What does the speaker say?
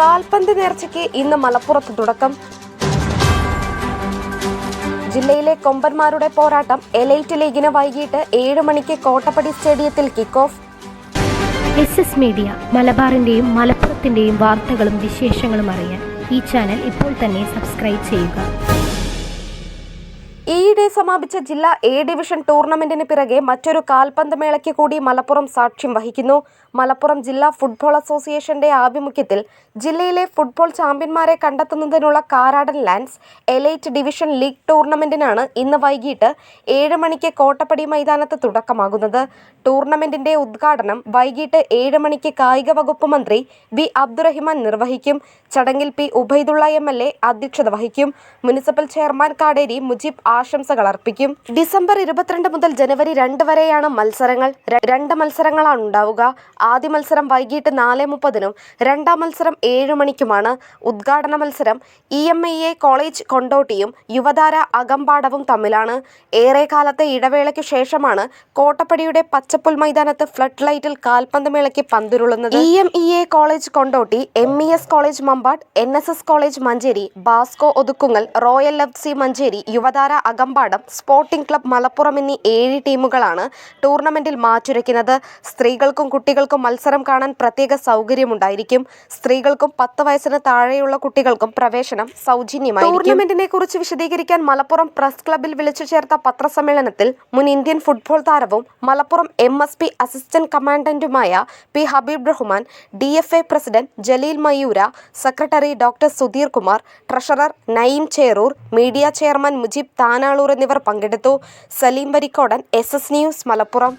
കാൽപന്ത് നേർച്ചയ്ക്ക് ഇന്ന് മലപ്പുറത്ത് തുടക്കം. ജില്ലയിലെ കൊമ്പന്മാരുടെ പോരാട്ടം എലൈറ്റ് ലീഗിന് വൈകിട്ട് ഏഴ് മണിക്ക് കോട്ടപ്പടി സ്റ്റേഡിയത്തിൽ kick off S S media മലബാറിന്റെയും മലപ്പുറത്തിന്റെയും വാർത്തകളും വിശേഷങ്ങളും അറിയാൻ ഈ ചാനൽ ഇപ്പോൾ തന്നെ സബ്സ്ക്രൈബ് ചെയ്യുക. ഈയിടെ സമാപിച്ച ജില്ലാ എ ഡിവിഷൻ ടൂർണമെന്റിന് പിറകെ മറ്റൊരു കാൽപന്ത് മേളയ്ക്ക് കൂടി മലപ്പുറം സാക്ഷ്യം വഹിക്കുന്നു. മലപ്പുറം ജില്ലാ ഫുട്ബോൾ അസോസിയേഷന്റെ ആഭിമുഖ്യത്തിൽ ജില്ലയിലെ ഫുട്ബോൾ ചാമ്പ്യന്മാരെ കണ്ടെത്തുന്നതിനുള്ള Karadan lands elite division league ടൂർണമെന്റിനാണ് ഇന്ന് വൈകിട്ട് ഏഴ് മണിക്ക് കോട്ടപ്പടി മൈതാനത്ത് തുടക്കമാകുന്നത്. ടൂർണമെന്റിന്റെ ഉദ്ഘാടനം വൈകിട്ട് ഏഴ് മണിക്ക് കായിക വകുപ്പ് മന്ത്രി വി അബ്ദുറഹിമാൻ നിർവഹിക്കും. ചടങ്ങിൽ P Ubaidullah M L A അധ്യക്ഷത വഹിക്കും. മുനിസിപ്പൽ ചെയർമാൻ കാടേരി മുജീബ് ആശംസകൾ അർപ്പിക്കും. ഡിസംബർ ഇരുപത്തിരണ്ട് മുതൽ ജനുവരി രണ്ട് വരെയാണ് മത്സരങ്ങൾ. രണ്ട് മത്സരങ്ങളാണ് ഉണ്ടാവുക. ആദ്യ മത്സരം വൈകിട്ട് നാല് മുപ്പതിനും രണ്ടാം മത്സരം ഏഴ് മണിക്കുമാണ് ഉദ്ഘാടന മത്സരം. E M I A college കൊണ്ടോട്ടിയും Yuvathara അകമ്പാടവും തമ്മിലാണ്. ഏറെ കാലത്തെ ഇടവേളയ്ക്ക് ശേഷമാണ് കോട്ടപ്പടിയുടെ പച്ചപ്പുൽ മൈതാനത്ത് ഫ്ലഡ് ലൈറ്റിൽ കാൽപന്ത് മേളയ്ക്ക് പന്തുരുളുന്നത്. E M E A college Kondotty M E S college Mampad N S S college Manjeri Basco Othukkungal royal F C Manjeri Yuvathara Akampadam sporting club Malappuram എന്നീ ഏഴ് ടീമുകളാണ് ടൂർണമെന്റിൽ മാറ്റുരയ്ക്കുന്നത്. സ്ത്രീകൾക്കും കുട്ടികൾക്കും മത്സരം കാണാൻ പ്രത്യേക സൗകര്യമുണ്ടായിരിക്കും. സ്ത്രീകൾക്കും പത്ത് വയസ്സിന് താഴെയുള്ള കുട്ടികൾക്കും പ്രവേശനം സൗജന്യമായി ടൂർണമെന്റിനെ കുറിച്ച് വിശദീകരിക്കാൻ മലപ്പുറം പ്രസ് ക്ലബിൽ വിളിച്ചു ചേർത്ത പത്രസമ്മേളനത്തിൽ മുൻ ഇന്ത്യൻ ഫുട്ബോൾ താരവും Malappuram M S P assistant കമാൻഡന്റുമായ P Habeeb Rahman D F A president Jaleel Mayoora secretary doctor Sudheer Kumar treasurer Naeem Cherur media chairman Mujeeb Tanalur എന്നിവർ പങ്കെടുത്തു. Saleem Varikkodan S S news Malappuram.